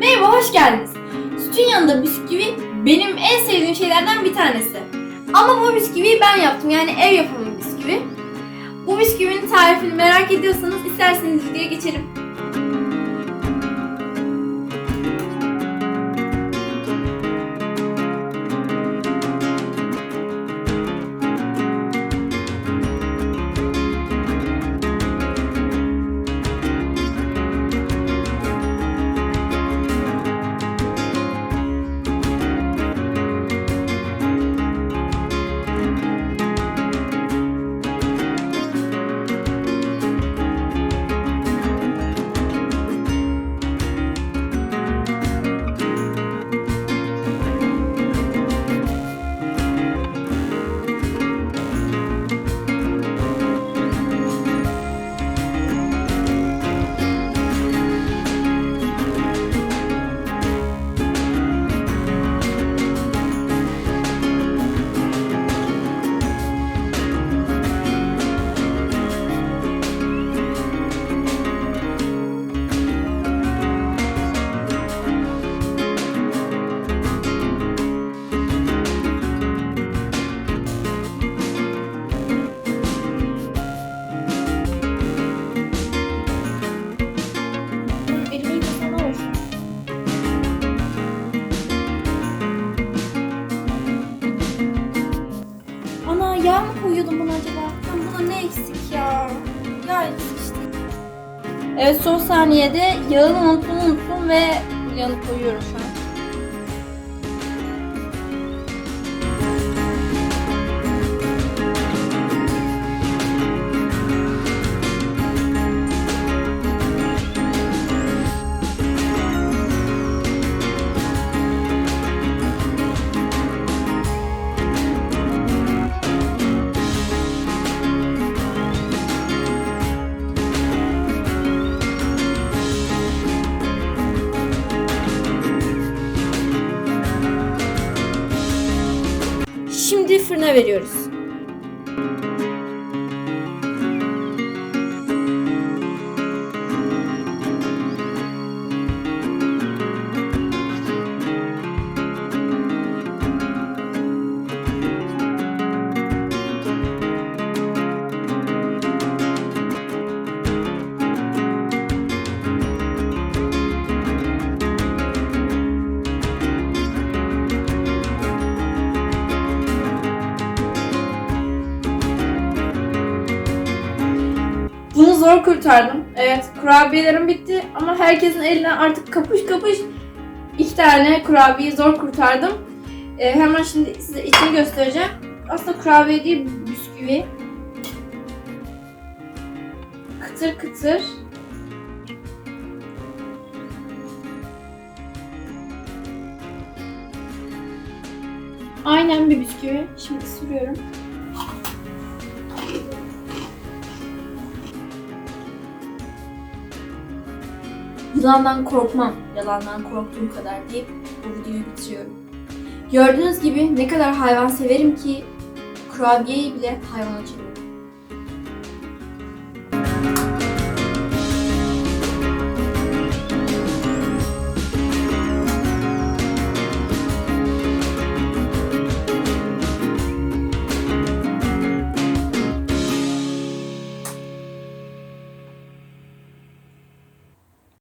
Merhaba, hoş geldiniz. Sütün yanında bisküvi benim en sevdiğim şeylerden bir tanesi. Ama bu bisküviyi ben yaptım, yani ev yapımı bisküvi. Bu bisküvinin tarifini merak ediyorsanız isterseniz videoya geçelim. Yağ mı koyuyordum buna acaba? Ben buna ne eksik ya? Yağ eksik işte. Evet son saniyede yağını unuttum unuttum ve yağını koyuyorum şu an. Fırına veriyoruz. Zor kurtardım. Evet, kurabiyelerim bitti ama herkesin elinden artık kapış kapış iki tane kurabiyeyi zor kurtardım. Ee, hemen şimdi size içini göstereceğim. Aslında kurabiye değil, bisküvi. Kıtır kıtır. Aynen bir bisküvi. Şimdi sürüyorum. Yılandan korkmam. Yalandan korktuğum kadar deyip bu videoyu bitiriyorum. Gördüğünüz gibi ne kadar hayvan severim ki kurabiyeyi bile hayvana çeviriyorum.